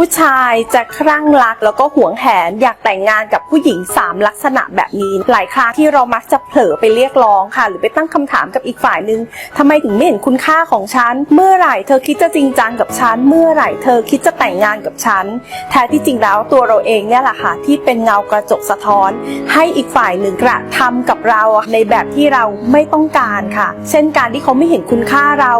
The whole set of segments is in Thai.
ผู้ชายจะคลั่งรักแล้วก็หวงแหนอยากแต่งงานกับผู้หญิง 3 ลักษณะแบบนี้ หลายครั้งที่เรามักจะเผลอไปเรียกร้องค่ะ หรือไปตั้งคำถามกับอีกฝ่ายหนึ่งทำไมถึงไม่เห็นคุณค่าของฉัน เมื่อไหร่เธอคิดจะจริงจังกับฉัน เมื่อไหร่เธอคิดจะแต่งงานกับฉัน แท้ที่จริงแล้วตัวเราเองเนี่ยแหละค่ะที่เป็นเงากระจกสะท้อน ให้อีกฝ่ายหนึ่งกระทำกับเราในแบบที่เราไม่ต้องการค่ะ เช่นการที่เขาไม่เห็นคุณค่าเรา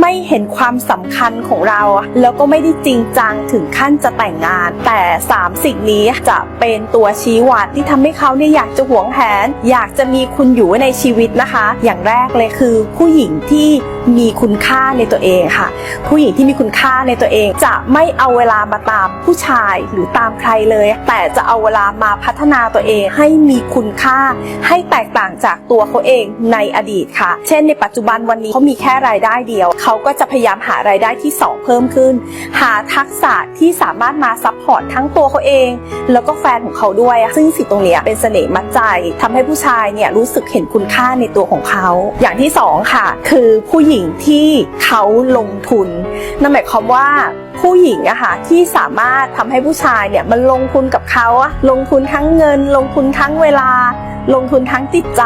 ไม่เห็นความสำคัญของเรา แล้วก็ไม่ได้จริงจังถึงขั้นจะแต่งงาน แต่สามสิ่งนี้จะเป็นตัวชี้วัดที่ทำให้เขาเนี่ยอยากจะหวงแหน อยากจะมีคุณอยู่ในชีวิตนะคะ อย่างแรกเลยคือผู้หญิงที่มีคุณค่าในตัวเองค่ะ ผู้หญิงที่มีคุณค่าในตัวเองจะไม่เอาเวลามาตามผู้ชายหรือตามใครเลย แต่จะเอาเวลามาพัฒนาตัวเองให้มีคุณค่า ให้แตกต่างจากตัวเขาเองในอดีตค่ะ เช่น ในปัจจุบันวันนี้เขามีแค่รายได้เดียว เขาก็จะพยายามหารายได้ที่ 2 เพิ่มขึ้น หาทักษะที่ที่สามารถมาซัพพอร์ตทั้งตัวเขาเอง แล้วก็แฟนของเขาด้วย ซึ่งสิ่งตรงนี้เป็นเสน่ห์มัดใจทำให้ผู้ชายเนี่ยรู้สึกเห็นคุณค่าในตัวของเขา อย่างที่สองค่ะ คือผู้หญิงที่เขาลงทุนนั่นหมายความว่าผู้หญิงอะค่ะที่สามารถทำให้ผู้ชายเนี่ยมันลงทุนกับเขาลงทุนทั้งเงิน ลงทุนทั้งเวลา ลงทุนทั้งจิตใจ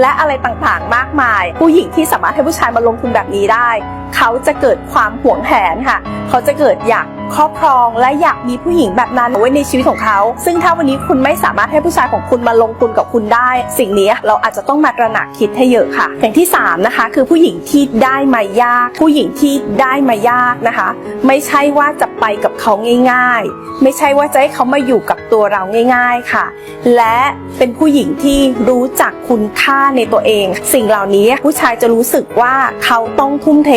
และอะไรต่างๆ มากมาย ผู้หญิงที่สามารถให้ผู้ชายมาลงทุนแบบนี้ได้ เขาจะเกิดความหวงแหนค่ะ เขาจะเกิดอยาก ครอบครองและอยากมีผู้หญิงแบบนั้นไว้ในชีวิตของเขา ซึ่งถ้าวันนี้คุณไม่สามารถให้ผู้ชายของคุณมาลงทุนกับคุณได้ สิ่งนี้เราอาจจะต้องมาตระหนักคิดให้เยอะค่ะ อย่างที่สามนะคะคือผู้หญิงที่ได้มายาก ผู้หญิงที่ได้มายากนะคะ ไม่ใช่ว่าจะไปกับเขาง่าย ๆ ไม่ใช่ว่าจะให้เขามาอยู่กับตัวเราง่าย ๆค่ะ และเป็นผู้หญิงที่รู้จักคุณค่าในตัวเอง สิ่งเหล่านี้ผู้ชายจะรู้สึกว่าเขาต้องทุ่มเท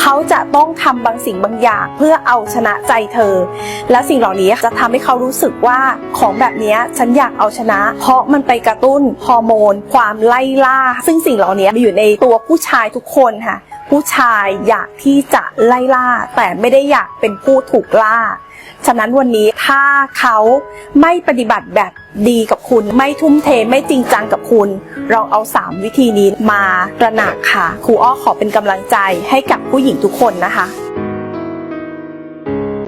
เขาจะต้องทำบางสิ่งบางอย่าง เพื่อเอาชนะใจเธอ และสิ่งเหล่านี้จะทำให้เขารู้สึกว่าของแบบนี้ฉันอยากเอาชนะ เพราะมันไปกระตุ้นฮอร์โมน ความไล่ล่า ซึ่งสิ่งเหล่านี้มีอยู่ในตัวผู้ชายทุกคนค่ะผู้ชายอยากที่จะไล่ล่า แต่ไม่ได้อยากเป็นผู้ถูกล่า ฉะนั้นวันนี้ถ้าเขาไม่ปฏิบัติแบบดีกับคุณ ไม่ทุ่มเทไม่จริงจังกับคุณ เราเอา 3 วิธีนี้มาตระหนักค่ะครูอ้อขอเป็นกำลังใจให้กับผู้หญิงทุกคนนะคะ